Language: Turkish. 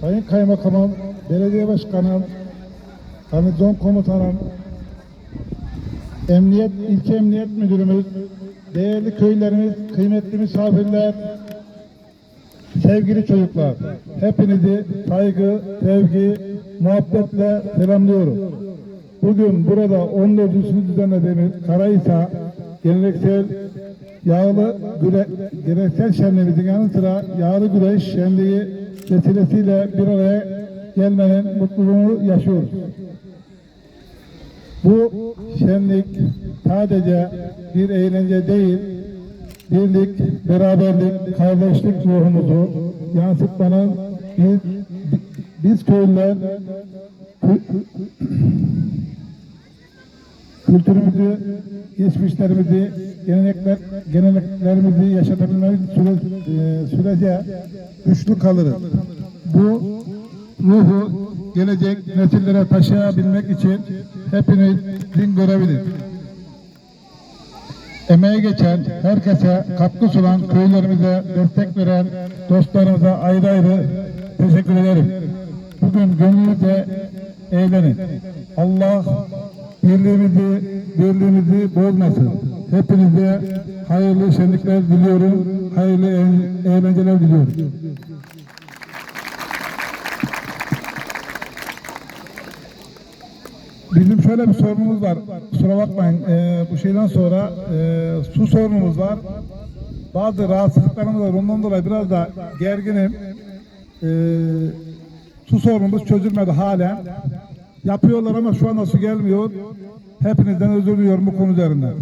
Sayın Kaymakamım, Belediye Başkanım, Garnizon Komutanım, Emniyet, İlçe Emniyet Müdürümüz, değerli köylerimiz, kıymetli misafirler, sevgili çocuklar, hepinizi saygı, sevgi, muhabbetle selamlıyorum. Bugün burada 14'üsünü düzenlediğimiz Karahisar geleneksel yağlı güre, geleneksel şenliğimizin yanı sıra yağlı güreş şenliği vesilesiyle bir araya gelmenin mutluluğunu yaşıyoruz. Bu şenlik sadece bir eğlence değil, birlik, beraberlik, kardeşlik ruhumuzu yansıtmanın biz, biz köylüler kü- kültürümüzü, geçmişlerimizi, gelenekler, geleneklerimizi yaşatabilmemiz süre, e, sürece güçlü kalırız. Bu ruhu gelecek nesillere taşıyabilmek için hepinizin görevidir. Emeği geçen, herkese katkı sunan köylerimize destek veren dostlarımıza ayrı ayrı teşekkür ederim. Bugün gönlünüzce eğlenin. Allah birliğimizi, birliğimizi bozmasın. Hepinize hayırlı şenlikler diliyorum. Hayırlı eğ- eğlenceler diliyorum. Bizim şöyle bir sorunumuz var. Kusura bakmayın. Ee, bu şeyden sonra e, su sorunumuz var. Bazı rahatsızlıklarımız var. Ondan dolayı biraz da gerginim. Ee, su sorunumuz çözülmedi halen. Yapıyorlar ama şu anda su gelmiyor. Hepinizden özür diliyorum bu konu üzerinden.